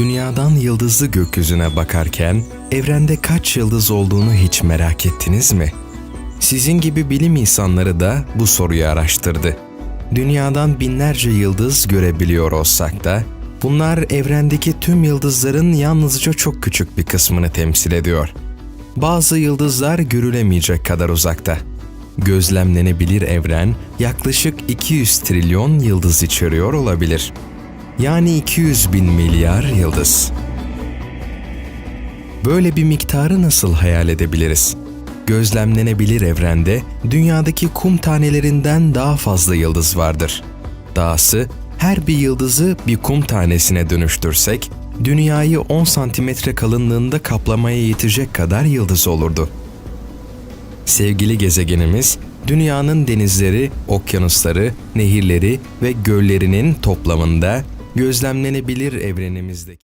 Dünyadan yıldızlı gökyüzüne bakarken evrende kaç yıldız olduğunu hiç merak ettiniz mi? Sizin gibi bilim insanları da bu soruyu araştırdı. Dünyadan binlerce yıldız görebiliyor olsak da bunlar evrendeki tüm yıldızların yalnızca çok küçük bir kısmını temsil ediyor. Bazı yıldızlar görülemeyecek kadar uzakta. Gözlemlenebilir evren yaklaşık 200 trilyon yıldız içeriyor olabilir. Yani 200 bin milyar yıldız. Böyle bir miktarı nasıl hayal edebiliriz? Gözlemlenebilir evrende dünyadaki kum tanelerinden daha fazla yıldız vardır. Dahası her bir yıldızı bir kum tanesine dönüştürsek dünyayı 10 santimetre kalınlığında kaplamaya yetecek kadar yıldız olurdu. Sevgili gezegenimiz, dünyanın denizleri, okyanusları, nehirleri ve göllerinin toplamında gözlemlenebilir evrenimizdeki